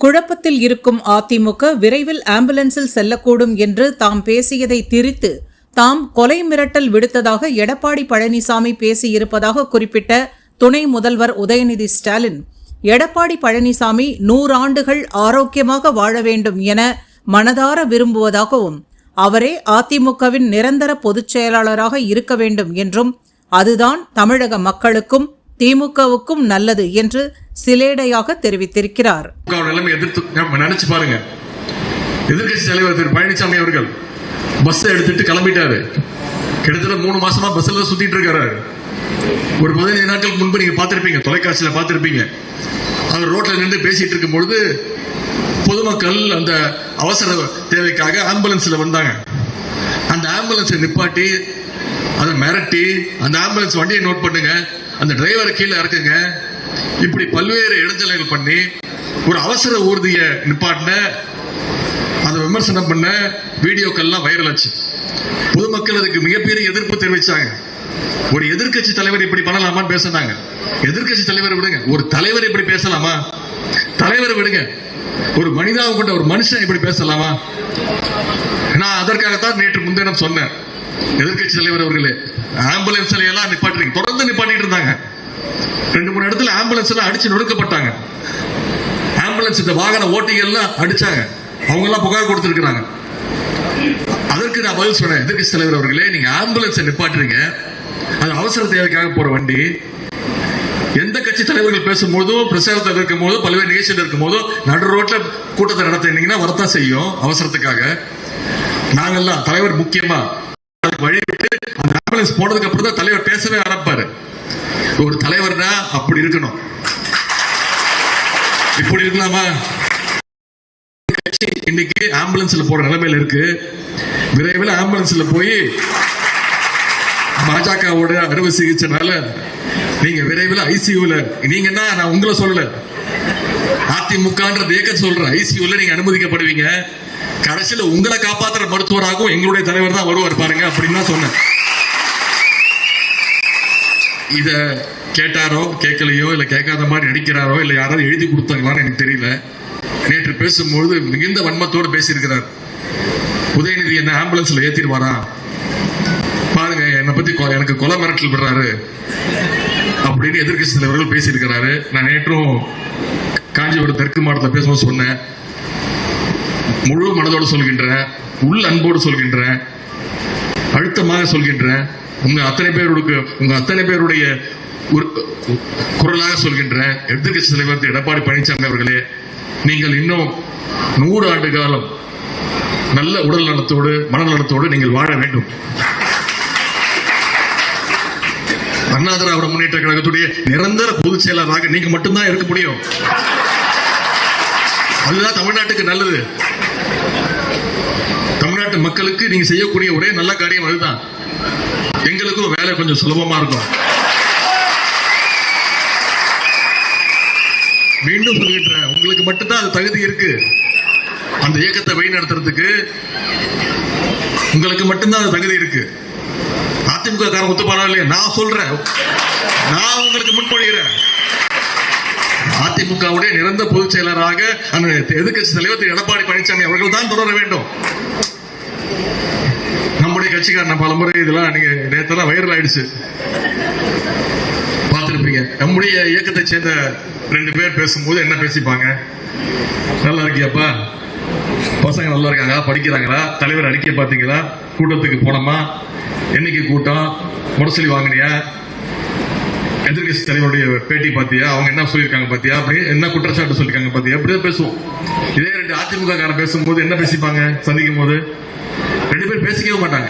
குழப்பத்தில் இருக்கும் அதிமுக விரைவில் ஆம்புலன்ஸில் செல்லக்கூடும் என்று தாம் பேசியதை திரித்து தாம் கொலை மிரட்டல் விடுத்ததாக எடப்பாடி பழனிசாமி பேசியிருப்பதாக குறிப்பிட்ட துணை முதல்வர் உதயநிதி ஸ்டாலின் எடப்பாடி பழனிசாமி நூறாண்டுகள் ஆரோக்கியமாக வாழ வேண்டும் என மனதார விரும்புவதாகவும் அவரே அதிமுகவின் நிரந்தர பொதுச் செயலாளராக இருக்க வேண்டும் என்றும் அதுதான் தமிழக மக்களுக்கும் திமுகவுக்கும் நல்லது என்று சிலேடையாக தெரிவித்திருக்கிறார். எதிர்த்து நம்ம நினைச்சு பாருங்க. எதிர்க்கட்சி தலைவர் திரு பழனிசாமி அவர்கள் பஸ் எடுத்துட்டு கிளம்பிட்டாரு. கிட்டத்தட்ட மூணு மாசமா பஸ்ல சுத்திட்டு இருக்காரு. ஒரு பதினைந்து நாட்களுக்கு முன்பு நீங்க பார்த்திருப்பீங்க தொலைக்காட்சியில பார்த்திருப்பீங்க. அவர் ரோட்ல நின்று பேசிட்டு இருக்கும் பொழுது பொதுமக்கள் அந்த அவசர தேவைக்காக ஆம்புலன்ஸ்ல வந்தாங்க. அந்த ஆம்புலன்ஸை நிப்பாட்டி அதை மிரட்டி அந்த ஆம்புலன்ஸ் வண்டியை நோட் பண்ணுங்க அந்த டிரைவரை கீழே இறக்குங்க. இப்படி பல்வேறு இடைஞ்சல்கள் பண்ணி ஒரு அவசர ஊர்தியை நிப்பாட்டின அதை விமர்சனம் பண்ண வீடியோக்கள்லாம் வைரல் ஆச்சு. பொதுமக்கள் அதுக்கு மிகப்பெரிய எதிர்ப்பு தெரிவிச்சாங்க. ஒரு எதிர்க்கட்சி தலைவர் இப்படி பண்ணலாமான்னு பேசினாங்க. எதிர்க்கட்சி தலைவர் விடுங்க. ஒரு தலைவர் இப்படி பேசலாமா? தலைவர் விடுங்க. ஒரு மனிதாவை கொண்ட ஒரு மனுஷன் இப்படி பேசலாமா? நான் அதற்காகத்தான் நேற்று முன்தினம் சொன்னேன். எதிர்க்கட்சி தலைவர் அவர்களே ஆம்புலன்ஸ்ல எல்லாம் நிப்பாட்டுறீங்க. தொடர்ந்து நிப்பாட்டிட்டு இருந்தாங்க. ரெண்டு மூணு இடத்துல ஆம்புலன்ஸ் எல்லாம் அடிச்சு நொடுக்கப்பட்டாங்க ஆம்புலன்ஸ் இந்த வாகன ஓட்டிகள்லாம் அடிச்சாங்க. அவங்க எல்லாம் புகார் கொடுத்திருக்கிறாங்க. அதற்கு நான் பதில் சொன்னேன். எதிர்கட்சி தலைவர் அவர்களே நீங்க ஆம்புலன்ஸை நிப்பாட்டுறீங்க. அது அவசர தேவைக்காக போற வண்டி. எந்த கட்சி தலைவர்கள் பேசும்போதும் பிரச்சாரத்தில் இருக்கும் போதும் பல்வேறு நிகழ்ச்சியில் இருக்கும் போதும் நடு ரோட்டில் கூட்டத்தை நடத்தினீங்கன்னா வரத்தான் செய்யும் அவசரத்துக்காக. நாங்கள்லாம் தலைவர் முக்கியமா. அதுக்கு அந்த ஆம்புலன்ஸ் போனதுக்கு அப்புறம் தான் தலைவர் பேசவே ஆரம்பிப்பாரு. ஒரு தலைவர்னா அப்படி இருக்கணும். இப்படி இருக்கலாமா? கட்சி இன்னைக்கு ஆம்புலன்ஸ்ல போற நிலைமையில இருக்கு. விரைவில் ஆம்புலன்ஸ்ல போய் பாஜகவோட அறுவை சிகிச்சைனால நீங்க விரைவில் ஐசியூல நீங்க என்ன? நான் உங்களை சொல்லல. அதிமுகன்றது ஏக்க சொல்றேன் ஐசியூல நீங்க அனுமதிக்கப்படுவீங்க. கடைசியில் உங்களை காப்பாற்றுற மருத்துவராகவும் எங்களுடைய தலைவர் தான் வருவார் பாருங்க அப்படின்னு தான் சொன்னேன். இதை கேட்டாரோ கேட்கலையோ இல்லை கேட்காத மாதிரி நடிக்கிறாரோ இல்லை யாராவது எழுதி கொடுத்தாங்களான்னு எனக்கு தெரியல. நேற்று பேசும்பொழுது மிகுந்த வன்மத்தோடு பேசியிருக்கிறார். உதயநிதி என்ன ஆம்புலன்ஸில் ஏற்றிடுவாரா பாருங்க என்னை பற்றி எனக்கு கொலை மிரட்டல் விடுறாரு அப்படின்னு எதிர்கட்சி தலைவர்கள் பேசியிருக்கிறாரு. நான் நேற்றும் காஞ்சிபுரம் தெற்கு மாவட்டத்தில் பேசும்போது சொன்னேன். முழு மனதோடு சொல்கின்றேன். உள் அன்போடு சொல்கின்றேன். அழுத்தமாக சொல்கின்றேன் உங்க அத்தனை பேருக்கு உங்க அத்தனை பேருடைய ஒரு- குரலாக சொல்கின்றேன் எதிர்கட்சி தலைவர் திரு எடப்பாடி பழனிசாமி அவர்களே நீங்கள் இன்னும் நூறு ஆண்டு காலம் நல்ல உடல் நலத்தோடு மனநலத்தோடு நீங்கள் வாழ வேண்டும். அண்ணா திராவிட முன்னேற்ற கழகத்துடைய நிரந்தர பொதுச் செயலாளராக நீங்க மட்டும்தான் இருக்க முடியும். அதுதான் தமிழ்நாட்டுக்கு நல்லது. தமிழ்நாட்டு மக்களுக்கு நீங்க செய்யக்கூடிய ஒரே நல்ல காரியம் அதுதான். எங்களுக்கும் வேலை கொஞ்சம் சுலபமா இருக்கும். மீண்டும் சொல்லிடுறேன். உங்களுக்கு மட்டும்தான் அது தகுதி இருக்கு. அந்த இயக்கத்தை வழிநடத்துறதுக்கு உங்களுக்கு மட்டும்தான் அது தகுதி இருக்கு. அதிமுக காரன் ஒத்துப்பாரா இல்லையா? நான் சொல்றேன். நான் உங்களுக்கு முன்மொழிகிறேன் அதிமுகவுடைய நிரந்தர பொதுச் செயலராக அந்த எதிர்க்கட்சி தலைவர் திரு எடப்பாடி பழனிசாமி அவர்கள் தான் தொடர வேண்டும். கட்சிக்காரன் பலமுறை இதெல்லாம் நீங்க நேத்தெல்லாம் வைரல் ஆயிடுச்சு. பார்த்துருப்பீங்க. நம்முடைய இயக்கத்தை சேர்ந்த ரெண்டு பேர் பேசும்போது என்ன பேசிப்பாங்க? நல்லா இருக்கியாப்பா? பசங்க நல்லா இருக்காங்க படிக்கிறாங்களா? தலைவர் அறிக்கை பார்த்தீங்களா? கூட்டத்துக்கு போனோமா? என்னைக்கு கூட்டம்? முடசொலி வாங்கினியா? எதிர்கட்சி தலைவருடைய பேட்டி பாத்தியா அவங்க என்ன சொல்லியிருக்காங்க பாத்தியா அப்படி என்ன குற்றச்சாட்டு சொல்லியிருக்காங்க பாத்தியா அப்படிதான் பேசுவோம். இதே ரெண்டு அதிமுக காரன் பேசும்போது என்ன பேசிப்பாங்க? சந்திக்கும் போது ரெண்டு பேரும் பேசிக்கவே மாட்டாங்க.